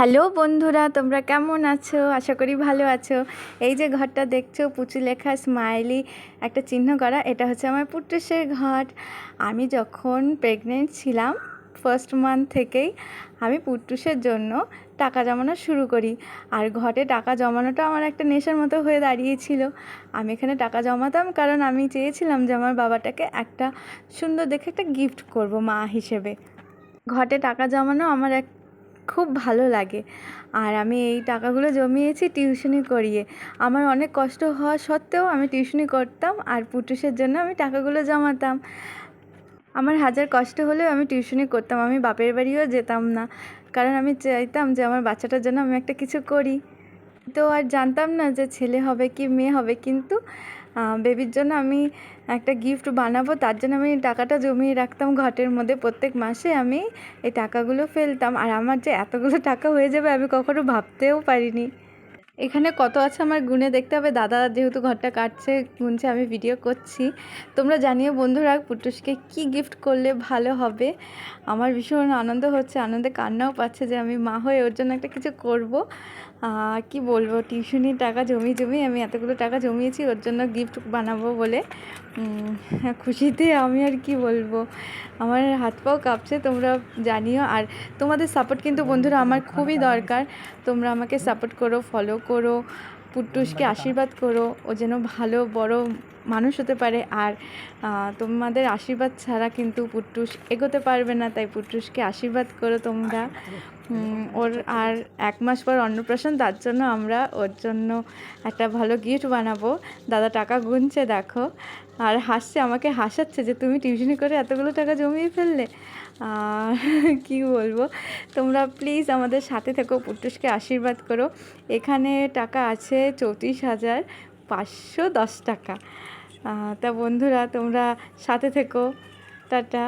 Hello বন্ধুরা, তোমরা কেমন আছো? আশা করি ভালো আছো। এই যে ঘরটা দেখছ, পুচু লেখা স্মাইলি একটা চিহ্ন করা, এটা হচ্ছে আমার পুট্টুসের ঘর। আমি যখন প্রেগনেন্ট ছিলাম ফার্স্ট মান্থ থেকেই আমি পুট্টুসের জন্য টাকা জমানো শুরু করি। আর ঘরে টাকা জমানোটা আমার একটা নেশার মতো হয়ে দাঁড়িয়েছিল। আমি এখানে টাকা জমাতাম কারণ আমি চেয়েছিলাম যে আমার বাবাটাকে একটা সুন্দর দেখে একটা গিফট করব মা হিসেবে। ঘটে টাকা জমানো আমার এক খুব ভালো লাগে। আর আমি এই টাকাগুলো জমিয়েছি টিউশনি করিয়ে। আমার অনেক কষ্ট হওয়া সত্ত্বেও আমি টিউশনি করতাম আর পুটুসের জন্য আমি টাকাগুলো জমাতাম। আমার হাজার কষ্ট হলেও আমি টিউশনি করতাম, আমি বাপের বাড়িও যেতাম না। কারণ আমি চাইতাম যে আমার বাচ্চাটার জন্য আমি একটা কিছু করি। তো আর জানতাম না যে ছেলে হবে কি মেয়ে হবে, কিন্তু বেবির জন্য আমি একটা গিফট বানাবো, তার জন্য আমি টাকাটা জমিয়ে রাখতাম ঘটের মধ্যে প্রত্যেক মাসে আমি এই টাকাগুলো ফেলতাম। আর আমার যে এতগুলো টাকা হয়ে যাবে আমি কখনো ভাবতেও পারিনি। এখানে কত আছে আমার গুনে দেখতে হবে। দাদা যেহেতু ঘরটা কাটছে, গুনছে, আমি ভিডিও করছি। তোমরা জানিও বন্ধুরা পুটুসকে কি গিফট করলে ভালো হবে। আমার ভীষণ আনন্দ হচ্ছে, আনন্দে কান্নাও পাচ্ছে যে আমি মা হয়ে ওর জন্য একটা কিছু করব। কি বলব, টিউশনির টাকা জমি জমি, আমি এতগুলো টাকা জমিয়েছি, ওর জন্য গিফট বানাবো বলে। খুশিতে আমি আর কি বলব। আমার হাত পাও কাঁপছে, তোমরা জানিও। আর তোমাদের সাপোর্ট কিন্তু বন্ধুরা আমার খুবই দরকার। তোমরা আমাকে সাপোর্ট করো ফলো করো পুট্টুসকে আশীর্বাদ করো ও যেন ভালো বড় মানুষ হতে পারে আর তোমাদের আশীর্বাদ ছাড়া কিন্তু পুট্টুস এগোতে পারবে না তাই পুট্টুসকে আশীর্বাদ করো তোমরা। ওর আর এক মাস পর অন্নপ্রাশন তার জন্য আমরা ওর জন্য একটা ভালো গিফট বানাবো। দাদা টাকা গুনছে দেখো। আর হাসছে আমাকে হাসাচ্ছে যে তুমি টিউশনি করে এতগুলো টাকা জমিয়ে ফেললে। কি বলব? তোমরা প্লিজ আমাদের সাথে থেকো পুটুসকে আশীর্বাদ করো। এখানে টাকা আছে চৌত্রিশ হাজার পাঁচশো দশ টাকা। তা বন্ধুরা তোমরা সাথে থেকো। টাটা।